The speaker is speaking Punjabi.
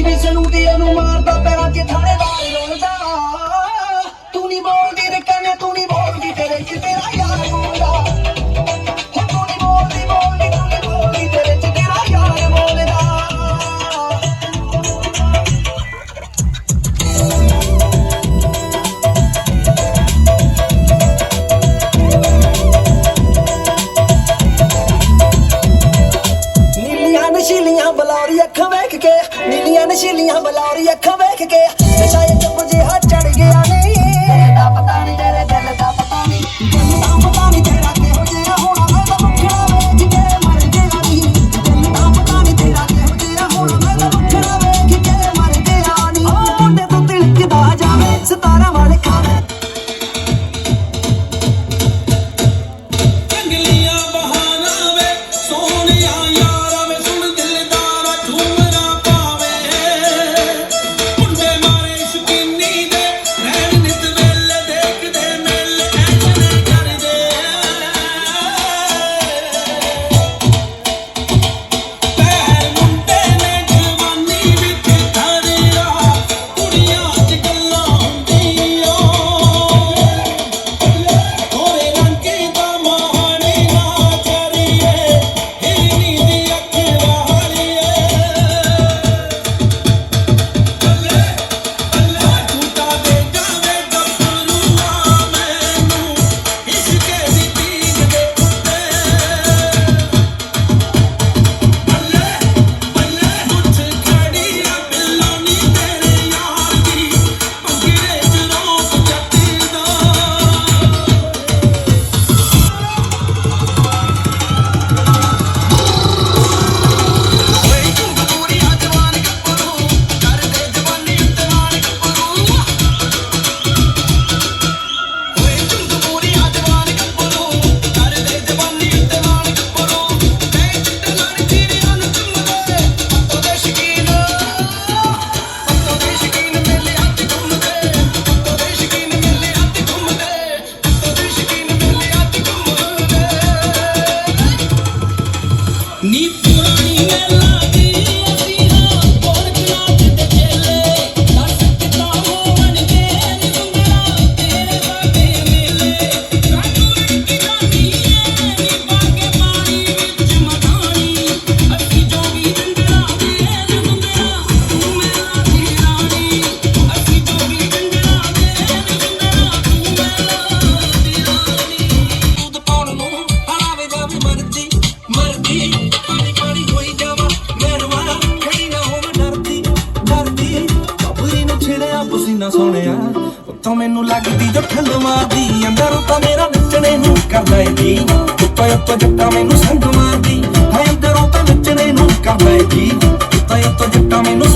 ਸੀ ਵੀ ਸਲੂਟੀ ਉਹਨੂੰ ਮਾਰਦਾ ਪੈਰਾਂ 'ਚ ਥਾਣੇਦਾਰ ਰੋਂਦਾ ਨਸ਼ੀਲੀਆਂ ਬਲੌਰੀ ਅੱਖਾਂ ਵੇਖ ਕੇ। ਨਸ਼ਾ menipu ਤੋਂ ਮੈਨੂੰ ਲੱਗਦੀ ਜੋ ਠੰਡਵਾ ਦੀ, ਅੰਦਰ ਤਾਂ ਮੇਰਾ ਨੱਚਣੇ ਨੂੰ ਕਰਦਾ ਏ ਜੀ। ਉੱਤੋਂ ਉੱਤੋਂ ਜੱਟਾ ਮੈਨੂੰ ਸੰਗ ਮਾਰਦੀ ਹਾਂ ਅੰਦਰੋਂ ਤਾਂ ਨੱਚਣੇ ਨੂੰ ਕਰਦਾ ਏ ਜੀ। ਉੱਤੋਂ ਉੱਤੋਂ ਜੱਟਾ ਮੈਨੂੰ